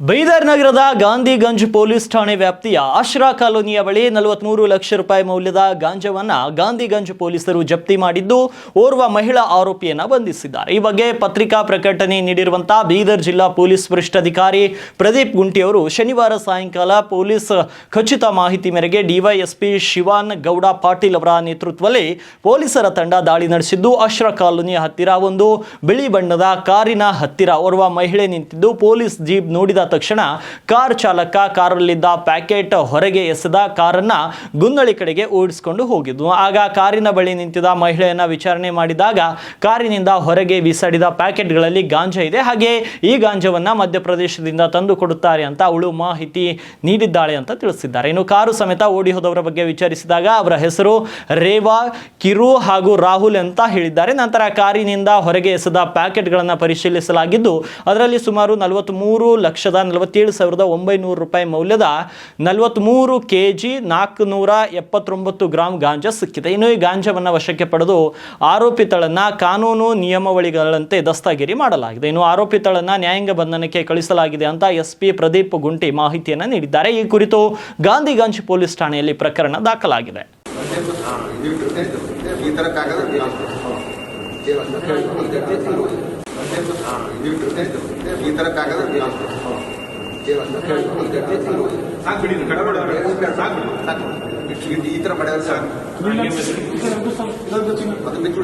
ಬೀದರ್ ನಗರದ ಗಾಂಧಿಗಂಜ್ ಪೊಲೀಸ್ ಠಾಣೆ ವ್ಯಾಪ್ತಿಯ ಆಶ್ರಾ ಕಾಲೋನಿಯ ಬಳಿ ನಲವತ್ಮೂರು ಲಕ್ಷ ರೂಪಾಯಿ ಮೌಲ್ಯದ ಗಾಂಜಾವನ್ನ ಗಾಂಧಿಗಂಜ್ ಪೊಲೀಸರು ಜಪ್ತಿ ಮಾಡಿದ್ದು, ಓರ್ವ ಮಹಿಳಾ ಆರೋಪಿಯನ್ನ ಬಂಧಿಸಿದ್ದಾರೆ. ಈ ಬಗ್ಗೆ ಪತ್ರಿಕಾ ಪ್ರಕಟಣೆ ನೀಡಿರುವಂತಹ ಬೀದರ್ ಜಿಲ್ಲಾ ಪೊಲೀಸ್ ವರಿಷ್ಠಾಧಿಕಾರಿ ಪ್ರದೀಪ್ ಗುಂಟಿ ಅವರು ಶನಿವಾರ ಸಾಯಂಕಾಲ ಪೊಲೀಸ್ ಖಚಿತ ಮಾಹಿತಿ ಮೇರೆಗೆ ಡಿವೈಎಸ್ಪಿ ಶಿವಾನ್ ಗೌಡ ಪಾಟೀಲ್ ಅವರ ನೇತೃತ್ವದಲ್ಲಿ ಪೊಲೀಸರ ತಂಡ ದಾಳಿ ನಡೆಸಿದ್ದು, ಆಶ್ರಾ ಕಾಲೋನಿಯ ಹತ್ತಿರ ಒಂದು ಬಿಳಿ ಬಣ್ಣದ ಕಾರಿನ ಹತ್ತಿರ ಓರ್ವ ಮಹಿಳೆ ನಿಂತಿದ್ದು, ಪೊಲೀಸ್ ಜೀಪ್ ನೋಡಿದ ತಕ್ಷಣ ಕಾರ್ ಚಾಲಕ ಕಾರಲ್ಲಿದ್ದ ಪ್ಯಾಕೆಟ್ ಹೊರಗೆ ಎಸೆದ ಕಾರನ್ನ ಗುಂದಳಿ ಕಡೆಗೆ ಓಡಿಸಿಕೊಂಡು ಹೋಗಿದ್ದು. ಆಗ ಕಾರಿನ ಬಳಿ ನಿಂತಿದ್ದ ಮಹಿಳೆಯನ್ನ ವಿಚಾರಣೆ ಮಾಡಿದಾಗ ಕಾರಿನಿಂದ ಹೊರಗೆ ಬಿಸಾಡಿದ ಪ್ಯಾಕೆಟ್ಗಳಲ್ಲಿ ಗಾಂಜಾ ಇದೆ. ಹಾಗೆ ಈ ಗಾಂಜವನ್ನ ಮಧ್ಯಪ್ರದೇಶದಿಂದ ತಂದು ಕೊಡುತ್ತಾರೆ ಅಂತ ಅವಳು ಮಾಹಿತಿ ನೀಡಿದ್ದಾಳೆ ಅಂತ ತಿಳಿಸಿದ್ದಾರೆ. ಇನ್ನು ಕಾರು ಸಮೇತ ಓಡಿ ಹೋದವರ ಬಗ್ಗೆ ವಿಚಾರಿಸಿದಾಗ ಅವರ ಹೆಸರು ರೇವಾ, ಕಿರು ಹಾಗೂ ರಾಹುಲ್ ಅಂತ ಹೇಳಿದ್ದಾರೆ. ನಂತರ ಕಾರಿನಿಂದ ಹೊರಗೆ ಎಸೆದ ಪ್ಯಾಕೆಟ್ಗಳನ್ನು ಪರಿಶೀಲಿಸಲಾಗಿದ್ದು, ಅದರಲ್ಲಿ ಸುಮಾರು ನಲವತ್ತ್ಮೂರು ಲಕ್ಷದ ನಲವತ್ತೇಳು ಸಾವಿರದ ಒಂಬೈನೂರು ರೂಪಾಯಿ ಮೌಲ್ಯದ ನಲವತ್ತ್ಮೂರು ಕೆ ಜಿ ನಾಲ್ಕುನೂರ ಎಪ್ಪತ್ತೊಂಬತ್ತು ಗ್ರಾಂ ಗಾಂಜಾ ಸಿಕ್ಕಿದೆ. ಇನ್ನು ಈ ಗಾಂಜಾವನ್ನು ವಶಕ್ಕೆ ಪಡೆದು ಆರೋಪಿತಳನ್ನು ಕಾನೂನು ನಿಯಮಾವಳಿಗಳಂತೆ ದಸ್ತಾಗಿರಿ ಮಾಡಲಾಗಿದೆ. ಇನ್ನು ಆರೋಪಿತಳನ್ನು ನ್ಯಾಯಾಂಗ ಬಂಧನಕ್ಕೆ ಕಳಿಸಲಾಗಿದೆ ಅಂತ ಎಸ್ ಪಿ ಪ್ರದೀಪ್ ಗುಂಟಿ ಮಾಹಿತಿಯನ್ನು ನೀಡಿದ್ದಾರೆ. ಈ ಕುರಿತು ಗಾಂಧಿಗಂಜ್ ಪೊಲೀಸ್ ಠಾಣೆಯಲ್ಲಿ ಪ್ರಕರಣ ದಾಖಲಾಗಿದೆ. ಈ ಈ ತರ ಕಾಗದ ಈ ತರ ಮಾಡ್ಯಾರ ಸಾಕು